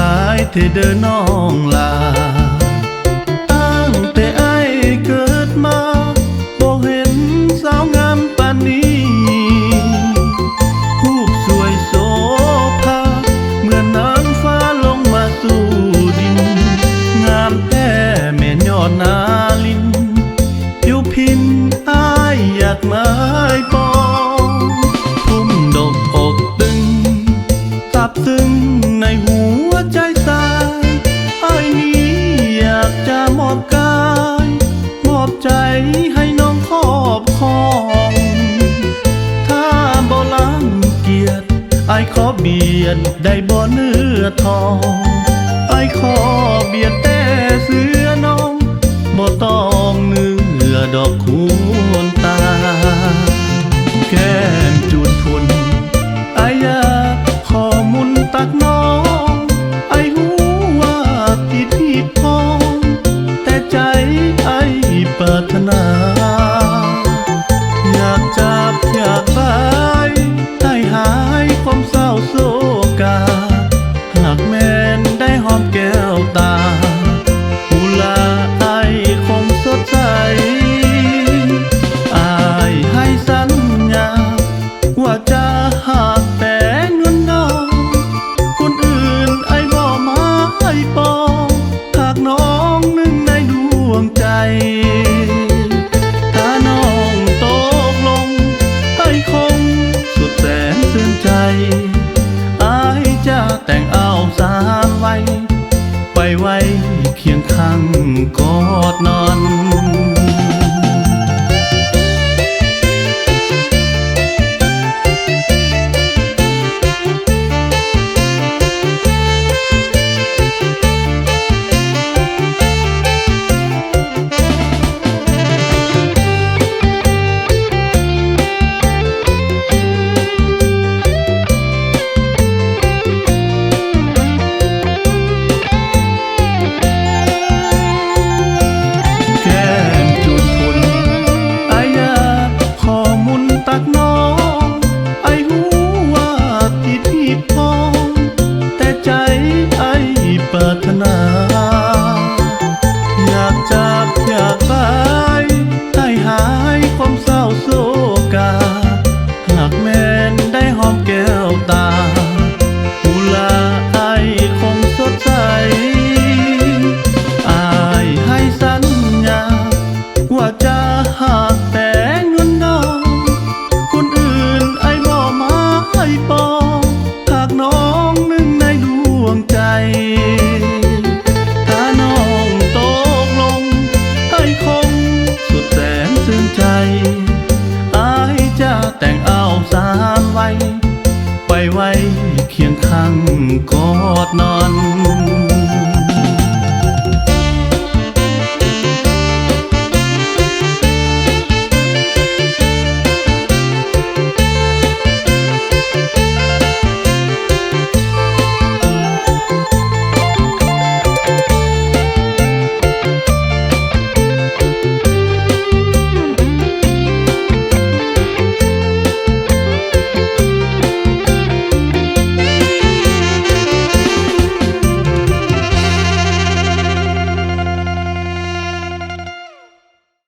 ายเธอเดินน้องลาตั้งแต่ ให้น้องครอบครอง ถ้าบ่ลังเกียรติไอ้ขอเบียดได้บ่เนื้อทองไอ้ขอเบียดแต่เสื้อน้องบ่ต้องเนื้อดอกคูณ เคียงข้างกอดนอน ใจไอ้ปรารถนา อยากจากอยากไปให้หายความเศร้าโศกา หากแม่นได้หอมแก้วตา think